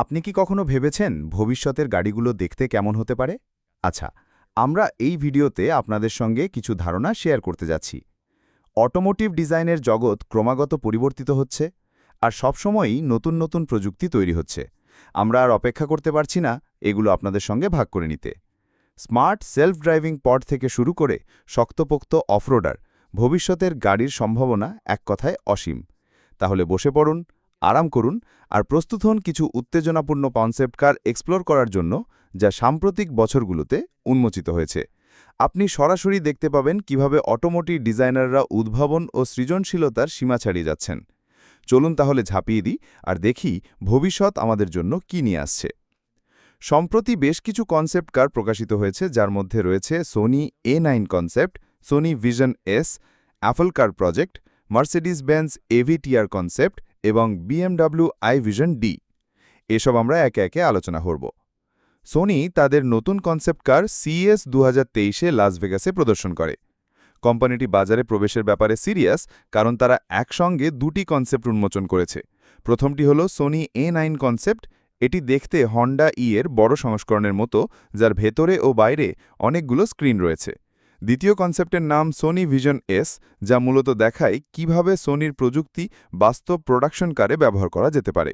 আপনি কি কখনো ভেবেছেন ভবিষ্যতের গাড়িগুলো দেখতে কেমন হতে পারে? আচ্ছা আমরা এই ভিডিওতে আপনাদের সঙ্গে কিছু ধারণা শেয়ার করতে যাচ্ছি। অটোমোটিভ ডিজাইনের জগৎ ক্রমাগত পরিবর্তিত হচ্ছে আর সবসময়ই নতুন নতুন প্রযুক্তি তৈরি হচ্ছে। আমরা আর অপেক্ষা করতে পারছি না এগুলো আপনাদের সঙ্গে ভাগ করে নিতে। স্মার্ট সেলফ ড্রাইভিং পড থেকে শুরু করে শক্তপোক্ত অফরোডার ভবিষ্যতের গাড়ির সম্ভাবনা এক কথায় অসীম। তাহলে বসে পড়ুন আরাম করুন আর প্রস্তুত হন কিছু উত্তেজনাপূর্ণ কনসেপ্ট কার এক্সপ্লোর করার জন্য যা সাম্প্রতিক বছরগুলোতে উন্মোচিত হয়েছে। আপনি সরাসরি দেখতে পাবেন কীভাবে অটোমোটিভ ডিজাইনাররা উদ্ভাবন ও সৃজনশীলতার সীমা ছাড়িয়ে যাচ্ছেন। চলুন তাহলে ঝাঁপিয়ে দিই আর দেখি ভবিষ্যৎ আমাদের জন্য কি নিয়ে আসছে। সম্প্রতি বেশ কিছু কনসেপ্ট কার প্রকাশিত হয়েছে, যার মধ্যে রয়েছে Sony A nine concept Sony Vision S Apple car project Mercedes Benz AVTR concept এবং বিএমডাব্লিউ আই ভিশন ডি এসব আমরা একে একে আলোচনা করব। সোনি তাদের নতুন কনসেপ্ট কার সিএস দু হাজার লাস ভেগাসে প্রদর্শন করে। কোম্পানিটি বাজারে প্রবেশের ব্যাপারে সিরিয়াস, কারণ তারা একসঙ্গে দুটি কনসেপ্ট উন্মোচন করেছে। প্রথমটি হল সোনি এ নাইন কনসেপ্ট এটি দেখতে হন্ডা ই এর বড় সংস্করণের মতো, যার ভেতরে ও বাইরে অনেকগুলো স্ক্রিন রয়েছে। দ্বিতীয় কনসেপ্টের নাম সোনি ভিশন এস যা মূলত দেখায় কীভাবে সোনির প্রযুক্তি বাস্তব প্রোডাকশন কারে ব্যবহার করা যেতে পারে।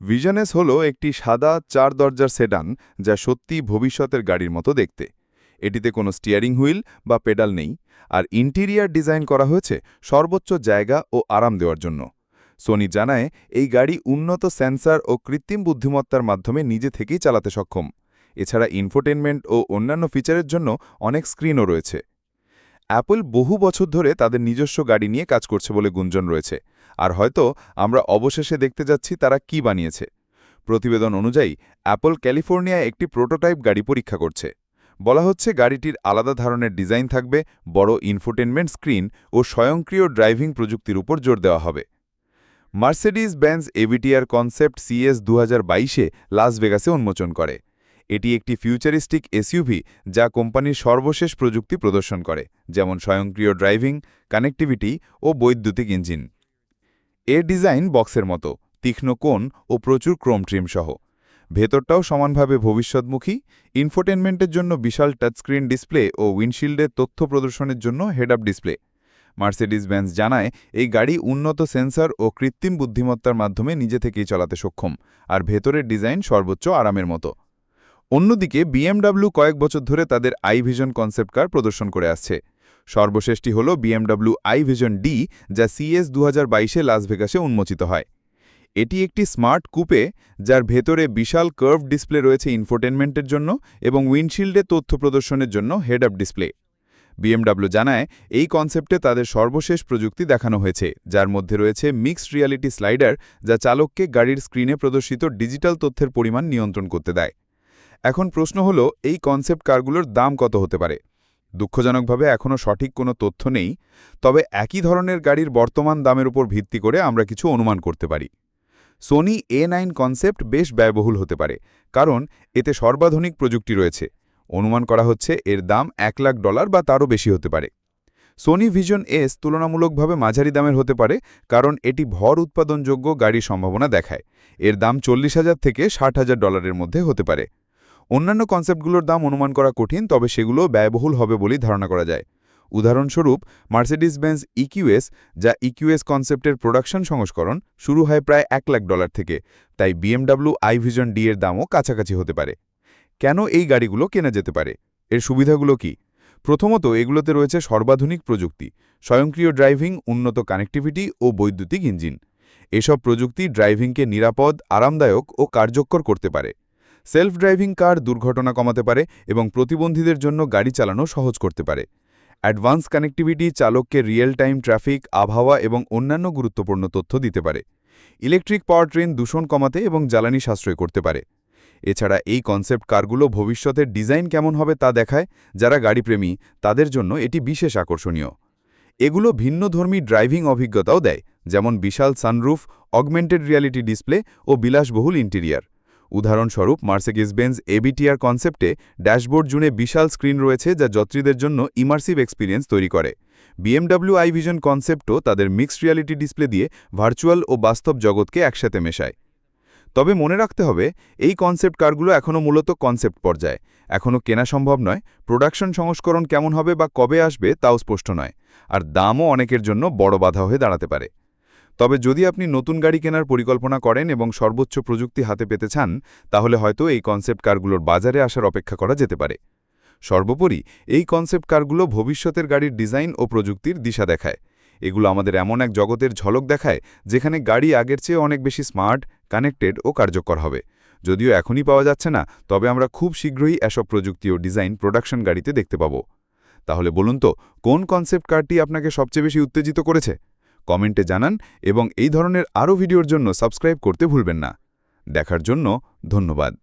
ভিশন এস হল একটি সাদা চার দরজার সেডান যা সত্যি ভবিষ্যতের গাড়ির মতো দেখতে। এটিতে কোনো স্টিয়ারিং হুইল বা পেডাল নেই, আর ইন্টিরিয়ার ডিজাইন করা হয়েছে সর্বোচ্চ জায়গা ও আরাম দেওয়ার জন্য। সোনি জানায়, এই গাড়ি উন্নত সেন্সার ও কৃত্রিম বুদ্ধিমত্তার মাধ্যমে নিজে থেকেই চালাতে সক্ষম। এছাড়া ইনফোটেনমেন্ট ও অন্যান্য ফিচারের জন্য অনেক স্ক্রিনও রয়েছে। অ্যাপল বহু বছর ধরে তাদের নিজস্ব গাড়ি নিয়ে কাজ করছে বলে গুঞ্জন রয়েছে। আর হয়তো আমরা অবশেষে দেখতে যাচ্ছি তারা কি বানিয়েছে। প্রতিবেদন অনুযায়ী অ্যাপল ক্যালিফোর্নিয়ায় একটি প্রোটোটাইপ গাড়ি পরীক্ষা করছে। বলা হচ্ছে গাড়িটির আলাদা ধরনের ডিজাইন থাকবে, বড় ইনফোটেনমেন্ট স্ক্রিন ও স্বয়ংক্রিয় ড্রাইভিং প্রযুক্তির উপর জোর দেওয়া হবে। Mercedes Benz AVTR concept CES দু হাজার লাস ভেগাসে উন্মোচন করে। এটি একটি ফিউচারিস্টিক এসইউভি যা কোম্পানির সর্বশেষ প্রযুক্তি প্রদর্শন করে, যেমন স্বয়ংক্রিয় ড্রাইভিং কানেক্টিভিটি ও বৈদ্যুতিক ইঞ্জিন এর ডিজাইন বক্সের মতো, তীক্ষ্ণ কোণ ও প্রচুর ক্রোম ট্রিম সহ। ভেতরটাও সমানভাবে ভবিষ্যৎমুখী ইনফোটেনমেন্টের জন্য বিশাল টাচস্ক্রিন ডিসপ্লে ও উইন্ডশিল্ডের তথ্য প্রদর্শনের জন্য head up display Mercedes Benz জানায়, এই গাড়ি উন্নত সেন্সর ও কৃত্রিম বুদ্ধিমত্তার মাধ্যমে নিজে থেকেই চালাতে সক্ষম, আর ভেতরের ডিজাইন সর্বোচ্চ আরামের মতো। অন্যদিকে বিএমডাব্লিউ কয়েক বছর ধরে তাদের আই ভিশন কনসেপ্ট কার প্রদর্শন করে আসছে। সর্বশেষটি হল বিএমডাব্লিউ আই ভিশন ডি যা সিএস দু হাজার বাইশে লাস ভেগাসে উন্মোচিত হয়। এটি একটি স্মার্ট কুপে যার ভেতরে বিশাল কার্ভ ডিসপ্লে রয়েছে ইনফোটেনমেন্টের জন্য এবং উইন্ডশিল্ডে তথ্য প্রদর্শনের জন্য হেড আপ ডিসপ্লে বিএমডাব্লিউ জানায়, এই কনসেপ্টে তাদের সর্বশেষ প্রযুক্তি দেখানো হয়েছে, যার মধ্যে রয়েছে মিক্সড রিয়ালিটি স্লাইডার যা চালককে গাড়ির স্ক্রিনে প্রদর্শিত ডিজিটাল তথ্যের পরিমাণ নিয়ন্ত্রণ করতে দেয়। এখন প্রশ্ন হল, এই কনসেপ্ট কারগুলোর দাম কত হতে পারে? দুঃখজনকভাবে এখনও সঠিক কোনো তথ্য নেই, তবে একই ধরনের গাড়ির বর্তমান দামের উপর ভিত্তি করে আমরা কিছু অনুমান করতে পারি। সোনি এ নাইন কনসেপ্ট বেশ ব্যয়বহুল হতে পারে, কারণ এতে সর্বাধুনিক প্রযুক্তি রয়েছে। অনুমান করা হচ্ছে এর দাম এক লাখ ডলার বা তারও বেশি হতে পারে। সোনি ভিশন এস তুলনামূলকভাবে মাঝারি দামের হতে পারে, কারণ এটি ভর উৎপাদনযোগ্য গাড়ির সম্ভাবনা দেখায়। এর দাম চল্লিশ হাজার থেকে ষাট হাজার ডলারের মধ্যে হতে পারে। অন্যান্য কনসেপ্টগুলোর দাম অনুমান করা কঠিন, তবে সেগুলো ব্যয়বহুল হবে বলেই ধারণা করা যায়। উদাহরণস্বরূপ মার্সিডিস বেন্স ইকিউএস যা ইকিউএস কনসেপ্টের প্রোডাকশন সংস্করণ, শুরু হয় প্রায় এক লাখ ডলার থেকে, তাই বিএমডাব্লিউ আই ভিশন ডি এর দামও কাছাকাছি হতে পারে। কেন এই গাড়িগুলো কেনা যেতে পারে? এর সুবিধাগুলো কি? প্রথমত, এগুলোতে রয়েছে সর্বাধুনিক প্রযুক্তি, স্বয়ংক্রিয় ড্রাইভিং, উন্নত কানেক্টিভিটি ও বৈদ্যুতিক ইঞ্জিন। এসব প্রযুক্তি ড্রাইভিংকে নিরাপদ, আরামদায়ক ও কার্যকর করতে পারে। সেলফ ড্রাইভিং কার দুর্ঘটনা কমাতে পারে এবং প্রতিবন্ধীদের জন্য গাড়ি চালানো সহজ করতে পারে। অ্যাডভান্স কানেক্টিভিটি চালককে রিয়েল টাইম ট্রাফিক, আবহাওয়া এবং অন্যান্য গুরুত্বপূর্ণ তথ্য দিতে পারে। ইলেকট্রিক পাওয়ার ট্রেন দূষণ কমাতে এবং জ্বালানি সাশ্রয় করতে পারে। এছাড়া এই কনসেপ্ট কারগুলো ভবিষ্যতের ডিজাইন কেমন হবে তা দেখায় যারা গাড়িপ্রেমী, তাদের জন্য এটি বিশেষ আকর্ষণীয়। এগুলো ভিন্নধর্মী ড্রাইভিং অভিজ্ঞতাও দেয়, যেমন বিশাল সানরুফ, অগমেন্টেড রিয়ালিটি ডিসপ্লে ও বিলাসবহুল ইন্টেরিয়ার। উদাহরণস্বরূপ মার্সেকিস বেঞ্জ এবিটিআর কনসেপ্টে ড্যাশবোর্ড জুড়ে বিশাল স্ক্রিন রয়েছে যা যাত্রীদের জন্য ইমার্সিভ এক্সপিরিয়েন্স তৈরি করে। বিএমডাব্লিউ আই ভিশন কনসেপ্টও তাদের মিক্সড রিয়ালিটি ডিসপ্লে দিয়ে ভার্চুয়াল ও বাস্তব জগৎকে একসাথে মেশায়। তবে মনে রাখতে হবে, এই কনসেপ্ট কারগুলো এখনও মূলত কনসেপ্ট পর্যায়ে। এখনও কেনা সম্ভব নয় প্রোডাকশন সংস্করণ কেমন হবে বা কবে আসবে তাও স্পষ্ট নয়। আর দামও অনেকের জন্য বড় বাধা হয়ে দাঁড়াতে পারে। তবে যদি আপনি নতুন গাড়ি কেনার পরিকল্পনা করেন এবং সর্বোচ্চ প্রযুক্তি হাতে পেতে চান, তাহলে হয়তো এই কনসেপ্ট কারগুলোর বাজারে আসার অপেক্ষা করা যেতে পারে। সর্বোপরি, এই কনসেপ্ট কারগুলো ভবিষ্যতের গাড়ির ডিজাইন ও প্রযুক্তির দিশা দেখায়। এগুলো আমাদের এমন এক জগতের ঝলক দেখায়, যেখানে গাড়ি আগের চেয়ে অনেক বেশি স্মার্ট কানেক্টেড ও কার্যকর হবে। যদিও এখনই পাওয়া যাচ্ছে না, তবে আমরা খুব শীঘ্রই এসব প্রযুক্তি ও ডিজাইন প্রোডাকশন গাড়িতে দেখতে পাব। তাহলে বলুন তো, কোন কনসেপ্ট কারটি আপনাকে সবচেয়ে বেশি উত্তেজিত করেছে? কমেন্টে জানান এবং এই ধরনের আরও ভিডিওর জন্য সাবস্ক্রাইব করতে ভুলবেন না। দেখার জন্য ধন্যবাদ।